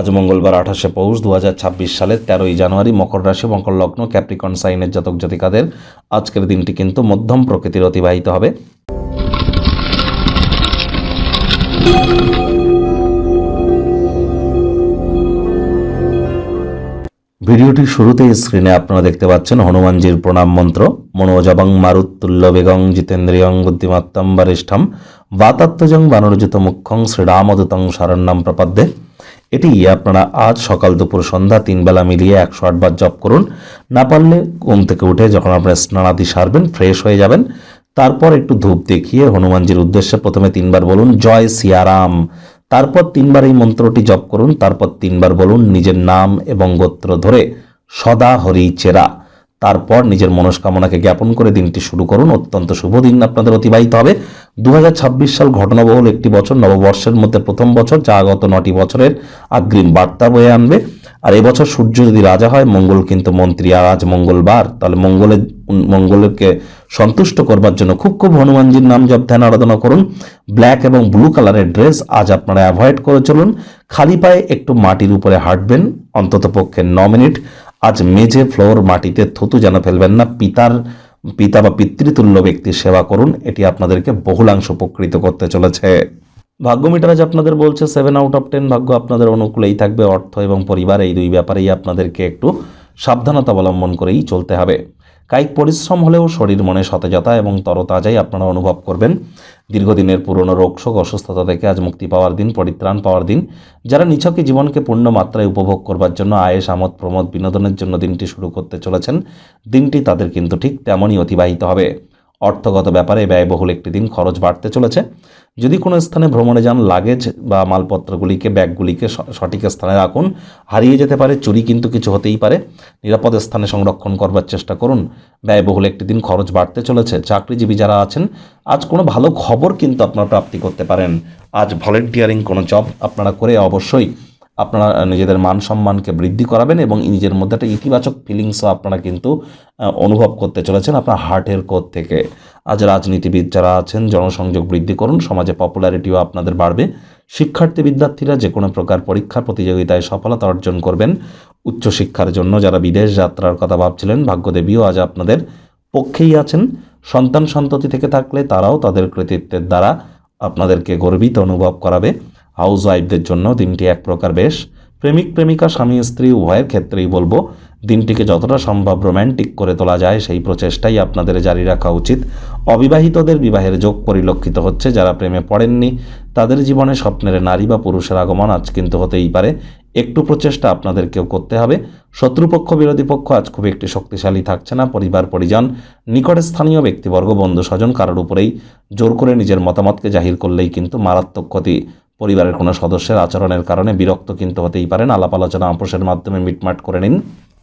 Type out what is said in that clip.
আজ মঙ্গলবার আঠাশে পৌষ দু হাজার ছাব্বিশ সালের তেরোই জানুয়ারি মকর রাশি, মকর লগ্ন, ক্যাপ্রিকন সাইনের জাতক জাতিকাদের আজকের দিনটি কিন্তু মধ্যম প্রকৃতির অতিবাহিত হবে। ভিডিওটির শুরুতেই স্ক্রিনে আপনারা দেখতে পাচ্ছেন হনুমানজির প্রণাম মন্ত্র, মনোজবং মারুত্তুল্য বেগং জিতেন্দ্রিয়ং বুদ্ধিমত্তম বরিষ্ঠম বাতাত্মজং বানরজিত মুখ্যং শ্রীরামদূতং শরণ্যম প্রপদ্যে। এটি আপনারা আজ সকাল দুপুর সন্ধ্যা তিন বেলা মিলিয়ে একশো আটবার জপ করুন। না পারলে ঘুম থেকে উঠে যখন আপনারা স্নানাদি সারবেন ফ্রেশ হয়ে যাবেন, তারপর একটু ধূপ দেখিয়ে হনুমানজির উদ্দেশ্যে প্রথমে তিনবার বলুন, জয় সিয়ারাম। তারপর তিনবার এই মন্ত্রটি জপ করুন, তারপর তিনবার বলুন, নিজের নাম এবং গোত্র ধরে সদা হরি চেরা। তারপর নিজের মনস্কামনাকে জ্ঞাপন করে দিনটি শুরু করুন। অত্যন্ত শুভ দিন আপনাদের অতিবাহিত হবে। দু হাজার ছাব্বিশ সাল ঘটনাবহুল একটি বছর, নববর্ষের মধ্যে প্রথম বছর, যা গত নটি বছরের অগ্রিম বার্তা বয়ে আনবে। আর এবছর সূর্য যদি রাজা হয়, মঙ্গল কিন্তু মন্ত্রী। আর আজ মঙ্গলবার, তাহলে মঙ্গলের মঙ্গলকে সন্তুষ্ট করবার জন্য খুব খুব হনুমানজির নাম জপ, ধ্যান, আরাধনা করুন। ব্ল্যাক এবং ব্লু কালারের ড্রেস আজ আপনারা অ্যাভয়েড করে চলুন। খালি পায়ে একটু মাটির উপরে হাঁটবেন অন্তত পক্ষে ন মিনিট। আজ মেঝে, ফ্লোর, মাটিতে থুতু যেন ফেলবেন না, পিতার পিতা বা পিতৃতুল্য ব্যক্তির সেবা করুন, এটি আপনাদেরকে বহুলাংশ উপকৃত করতে চলেছে। ভাগ্য মিটার আজ আপনাদের বলছে সেভেন আউট অফ টেন ভাগ্য আপনাদের অনুকূলেই থাকবে, অর্থ এবং পরিবার, এই দুই ব্যাপারেই আপনাদেরকে একটু সাবধানতা অবলম্বন করেই চলতে হবে। কায়িক পরিশ্রম হলেও শরীর মনে সতেজতা এবং তরতাজাই আপনারা অনুভব করবেন। দীর্ঘদিনের পুরনো রোগশোক অসুস্থতা থেকে আজ মুক্তি পাওয়ার দিন, পরিত্রাণ পাওয়ার দিন। যারা নিছকে জীবনকে পূর্ণ মাত্রায় উপভোগ করবার জন্য আয়েস, আমোদ, প্রমোদ, বিনোদনের জন্য দিনটি শুরু করতে চলেছেন, দিনটি তাদের কিন্তু ঠিক তেমনই অতিবাহিত হবে। অর্থগত ব্যাপারে ব্যয়বহুল একটি দিন খরচ বাড়তে চলেছে। যদি কোনো স্থানে ভ্রমণে যান লাগেজ বা মালপত্রগুলিকে, ব্যাগগুলিকে সঠিক স্থানে রাখুন। হারিয়ে যেতে পারে, চুরি কিন্তু কিছু হতেই পারে। নিরাপদ স্থানে সংরক্ষণ করবার চেষ্টা করুন। ব্যয়বহুল একটি দিন খরচ বাড়তে চলেছে। চাকরিজীবী যারা আছেন, আজ কোনো ভালো খবর কিন্তু আপনারা প্রাপ্তি করতে পারেন। আজ ভলেন্টিয়ারিং কোনো জব আপনারা করে অবশ্যই আপনারা নিজেদের মান সম্মানকে বৃদ্ধি করাবেন এবং নিজের মধ্যে একটা ইতিবাচক ফিলিংসও আপনারা কিন্তু অনুভব করতে চলেছেন আপনার হার্টের কোদ থেকে। আজ রাজনীতিবিদ যারা আছেন, জনসংযোগ বৃদ্ধি করুন, সমাজে পপুলারিটিও আপনাদের বাড়বে। শিক্ষার্থী বিদ্যার্থীরা যে কোনো প্রকার পরীক্ষার প্রতিযোগিতায় সফলতা অর্জন করবেন। উচ্চশিক্ষার জন্য যারা বিদেশ যাত্রার কথা ভাবছিলেন, ভাগ্যদেবীও আজ আপনাদের পক্ষেই আছেন। সন্তান সন্ততি থেকে থাকলে তারাও তাদের কৃতিত্বের দ্বারা আপনাদেরকে গর্বিত অনুভব করাবে। হাউস ওয়াইফদের জন্য দিনটি এক প্রকার বেশ। প্রেমিক, প্রেমিকা, স্বামী, স্ত্রী, উভয়ের ক্ষেত্রেই বলব, দিনটিকে যতটা সম্ভব রোম্যান্টিক করে তোলা যায়, সেই প্রচেষ্টাই আপনাদের জারি রাখা উচিত। অবিবাহিতদের বিবাহের যোগ পরিলক্ষিত হচ্ছে, যারা প্রেমে পড়েননি, তাদের জীবনে স্বপ্নের নারী বা পুরুষের আগমন আজ কিন্তু হতেই পারে। একটু প্রচেষ্টা আপনাদেরকেও করতে হবে। শত্রুপক্ষ, বিরোধী পক্ষ আজ খুব একটি শক্তিশালী থাকছে না, পরিবার, পরিজন, নিকটে স্থানীয় ব্যক্তিবর্গ বন্ধু স্বজন কারোর উপরেই জোর করে নিজের মতামতকে জাহির করলেই কিন্তু মারাত্মক ক্ষতি পরিবারের কোনো সদস্যের আচরণের কারণে বিরক্ত কিন্তু হতেই পারেন। আলাপ আলোচনা আপোষের মাধ্যমে মিটমাট করে নিন।